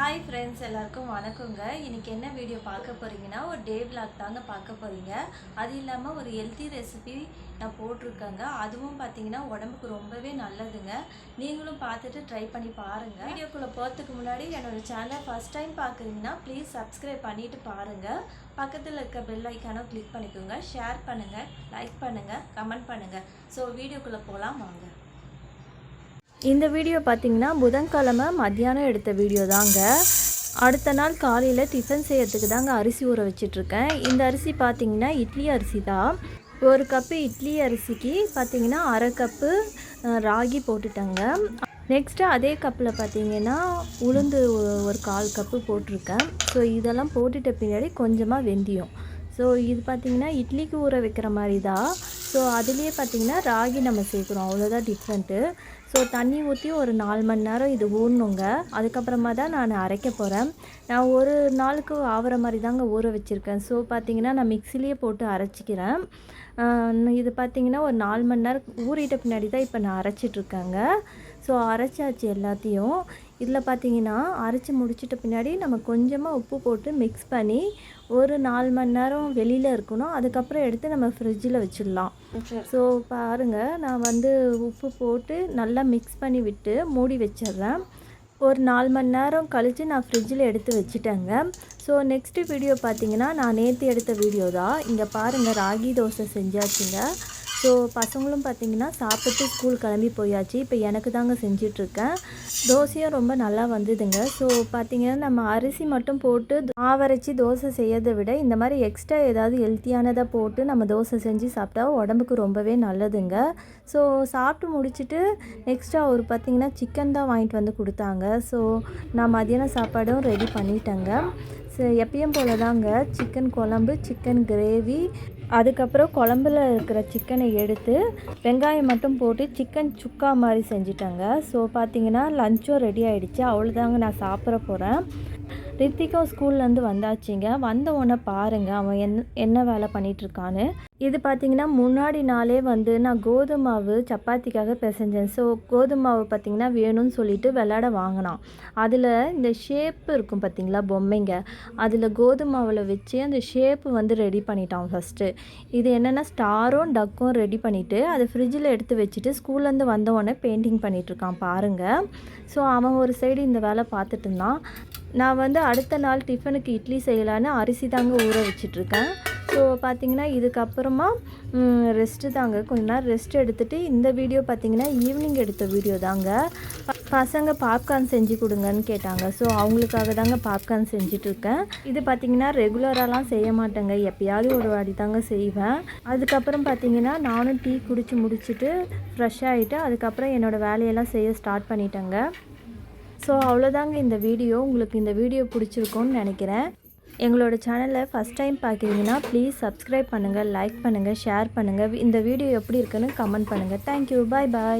Hi friends எல்லாருக்கும் வணக்கங்க. இன்றைக்கி என்ன வீடியோ பார்க்க போகிறீங்கன்னா ஒரு டே விளாக் தாங்க பார்க்க போகிறீங்க அது இல்லாமல் ஒரு ஹெல்த்தி ரெசிபி நான் போட்டிருக்கேங்க. அதுவும் பார்த்தீங்கன்னா உடம்புக்கு ரொம்பவே நல்லதுங்க. நீங்களும் பார்த்துட்டு ட்ரை பண்ணி பாருங்கள் வீடியோக்குள்ளே போகிறதுக்கு முன்னாடி என்னோட சேனலை ஃபர்ஸ்ட் டைம் பார்க்குறீங்கன்னா ப்ளீஸ் சப்ஸ்கிரைப் பண்ணிவிட்டு பாருங்க. பக்கத்தில் இருக்க பெல் ஐக்கானோ கிளிக் பண்ணிக்கோங்க. ஷேர் பண்ணுங்கள் லைக் பண்ணுங்கள் கமெண்ட் பண்ணுங்கள் ஸோ வீடியோக்குள்ளே போகலாம் வாங்க. இந்த வீடியோ பார்த்தீங்கன்னா புதன்கிழமை மத்தியானம் எடுத்த வீடியோ தாங்க. அடுத்த நாள் காலையில் டிஃபன் செய்யறதுக்கு தாங்க அரிசி ஊற வச்சிட்ருக்கேன். இந்த அரிசி பார்த்தீங்கன்னா இட்லி அரிசி தான். ஒரு கப்பு இட்லி அரிசிக்கு பார்த்தீங்கன்னா அரை கப்பு ராகி போட்டுட்டேங்க. நெக்ஸ்ட்டு அதே கப்பில் பார்த்திங்கன்னா உளுந்து ஒரு கால் கப்பு போட்டிருக்கேன். ஸோ இதெல்லாம் போட்டுட்ட பின்னாடி கொஞ்சமாக வெந்தயம். ஸோ இது பார்த்திங்கன்னா இட்லிக்கு ஊற வைக்கிற மாதிரி தான். ஸோ அதுலேயே பார்த்தீங்கன்னா ராகி நம்ம சேர்க்குறோம். அவ்வளோதான் டிஃப்ரெண்ட்டு ஸோ தண்ணி ஊற்றி ஒரு நாலு மணி நேரம் இது ஊறணுங்க. அதுக்கப்புறமா தான் நான் அரைக்க போகிறேன் நான் ஒரு நாளுக்கு ஆகிற மாதிரி தாங்க ஊற வச்சுருக்கேன். ஸோ பார்த்தீங்கன்னா நான் மிக்சிலேயே போட்டு அரைச்சிக்கிறேன். இது பார்த்தீங்கன்னா ஒரு நாலு மணி நேரம் ஊறிட்ட பின்னாடி தான் இப்போ நான் அரைச்சிட்ருக்கேங்க ஸோ அரைச்சாச்சு எல்லாத்தையும். இதில் பார்த்தீங்கன்னா அரைச்சி முடிச்சிட்ட பின்னாடி நம்ம கொஞ்சமாக உப்பு போட்டு மிக்ஸ் பண்ணி ஒரு நாலு மணி நேரம் வெளியில் இருக்கணும். அதுக்கப்புறம் எடுத்து நம்ம ஃப்ரிட்ஜில் வச்சிடலாம். ஸோ பாருங்கள் நான் வந்து உப்பு போட்டு நல்லா மிக்ஸ் பண்ணி விட்டு மூடி வச்சிடுறேன். ஒரு நாலு மணி நேரம் கழித்து நான் ஃப்ரிட்ஜில் எடுத்து வச்சுட்டேங்க. ஸோ நெக்ஸ்ட்டு வீடியோ பார்த்தீங்கன்னா நான் நேற்று எடுத்த வீடியோ தான். இங்கே பாருங்கள் ராகி தோசை செஞ்சாச்சுங்க. ஸோ பசங்களும் பார்த்தீங்கன்னா சாப்பிட்டு ஸ்கூல் கிளம்பி போயாச்சு. இப்போ எனக்கு தாங்க செஞ்சிட்ருக்கேன். தோசையும் ரொம்ப நல்லா வந்ததுங்க. ஸோ பார்த்தீங்கன்னா நம்ம அரிசி மட்டும் போட்டு மாவரைச்சி தோசை செய்யறதை விட இந்த மாதிரி எக்ஸ்ட்ரா ஏதாவது ஹெல்த்தியானதை போட்டு நம்ம தோசை செஞ்சு சாப்பிட்டா உடம்புக்கு ரொம்பவே நல்லதுங்க. ஸோ சாப்பிட்டு முடிச்சுட்டு நெக்ஸ்ட்டு அவர் பார்த்தீங்கன்னா சிக்கன் தான் வாங்கிட்டு வந்து கொடுத்தாங்க. ஸோ நான் மதியானம் சாப்பாடும் ரெடி பண்ணிட்டேங்க. ஸோ எப்பயும் போல தாங்க சிக்கன் குழம்பு சிக்கன் கிரேவி அதுக்கப்புறம் குழம்புல இருக்கிற சிக்கனை எடுத்து வெங்காயம் மட்டும் போட்டு சிக்கன் சுக்கா மாதிரி செஞ்சிட்டாங்க. ஸோ பார்த்தீங்கன்னா லஞ்சும் ரெடி ஆகிடுச்சு அவ்வளோதாங்க நான் சாப்பிட போகிறேன் ரித்திகா ஸ்கூல்லேருந்து வந்தாச்சுங்க. வந்த உடனே பாருங்கள் அவன் என் என்ன வேலை பண்ணிகிட்ருக்கான்னு இது பார்த்தீங்கன்னா முன்னாடி நாளே வந்து நான் கோதுமை மாவு சப்பாத்திக்காக பிசைஞ்சேன். ஸோ கோதுமை மாவு பார்த்தீங்கன்னா வேணும்னு சொல்லிட்டு விளாட வாங்கினான். அதில் இந்த ஷேப் இருக்கும் பார்த்திங்களா பொம்மைங்க. அதில் கோதுமை மாவில் வச்சு அந்த ஷேப்பு வந்து ரெடி பண்ணிட்டான் ஃபஸ்ட்டு இது என்னென்னா ஸ்டாரும் டக்கும் ரெடி பண்ணிவிட்டு அதை ஃப்ரிட்ஜில் எடுத்து வச்சுட்டு ஸ்கூல்லேருந்து வந்த உடனே பெயிண்டிங் பண்ணிகிட்ருக்கான் பாருங்கள் ஸோ அவன் ஒரு சைடு இந்த வேலை பார்த்துட்டு இருந்தான். நான் வந்து அடுத்த நாள் டிஃபனுக்கு இட்லி செய்யலான்னு அரிசி தாங்க ஊற வச்சிட்ருக்கேன். ஸோ பார்த்தீங்கன்னா இதுக்கப்புறமா ரெஸ்ட்டு தாங்க. கொஞ்ச நேரம் ரெஸ்ட் எடுத்துகிட்டு இந்த வீடியோ பார்த்தீங்கன்னா ஈவினிங் எடுத்த வீடியோ தாங்க. பசங்க பாப்கார்ன் செஞ்சு கொடுங்கன்னு கேட்டாங்க. ஸோ அவங்களுக்காக தாங்க பாப்கார்ன் செஞ்சிட்ருக்கேன். இது பார்த்தீங்கன்னா ரெகுலராலாம் செய்ய மாட்டேங்க. எப்பயாவது ஒரு வாட்டி தாங்க செய்வேன். அதுக்கப்புறம் பார்த்தீங்கன்னா நானும் டீ குடித்து முடிச்சுட்டு ஃப்ரெஷ் ஆகிட்டு அதுக்கப்புறம் என்னோடய வேலையெல்லாம் செய்ய ஸ்டார்ட் பண்ணிட்டேங்க. ஸோ அவ்வளோதாங்க இந்த வீடியோ. உங்களுக்கு இந்த வீடியோ பிடிச்சிருக்கும்னு நினைக்கிறேன். எங்களோட சேனலை ஃபஸ்ட் டைம் பார்க்குறீங்கன்னா ப்ளீஸ் சப்ஸ்கிரைப் பண்ணுங்கள் லைக் பண்ணுங்கள் ஷேர் பண்ணுங்கள் இந்த வீடியோ எப்படி இருக்குன்னு கமெண்ட் பண்ணுங்கள் தேங்க்யூ பாய் பாய்